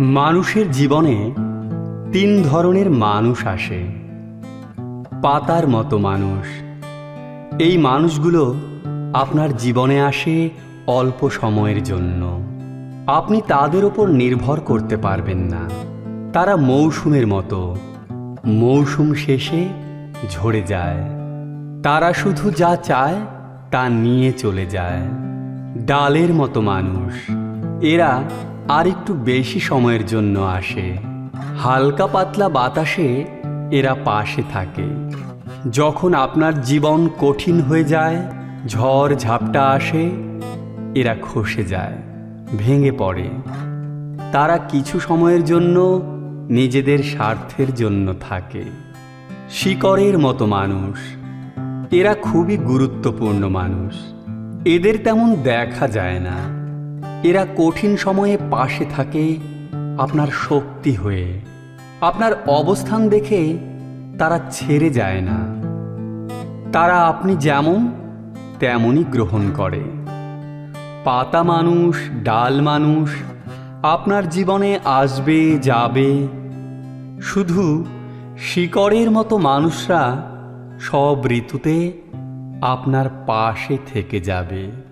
মানুষের জীবনে তিন ধরনের মানুষ আসে। পাতার মতো মানুষ। এই মানুষগুলো আপনার জীবনে আসে অল্প সময়ের জন্য। আপনি তাদের ওপর নির্ভর করতে পারবেন না। তারা মৌসুমের মতো। মৌসুম শেষে ঝরে যায়। তারা শুধু যা চায় তা নিয়ে চলে যায়। ডালের মতো মানুষ। এরা আর একটু বেশি সময়ের জন্য আসে। হালকা পাতলা বাতাসে এরা পাশে থাকে। যখন আপনার জীবন কঠিন হয়ে যায়, ঝড় ঝাপটা আসে, এরা খসে যায়, ভেঙে পড়ে। তারা কিছু সময়ের জন্য নিজেদের স্বার্থের জন্য থাকে। শিকড়ের মতো মানুষ। এরা খুবই গুরুত্বপূর্ণ মানুষ। এদের তেমন দেখা যায় না। এরা কঠিন সময়ে পাশে থাকে আপনার শক্তি হয়ে। আপনার অবস্থান দেখে তারা ছেড়ে যায় না। তারা আপনি যেমন, তেমনই গ্রহণ করে। পাতা মানুষ, ডাল মানুষ, আপনার জীবনে আসবে, যাবে। শুধু শিকড়ের মতো মানুষরা সব ঋতুতে আপনার পাশে থেকে যাবে।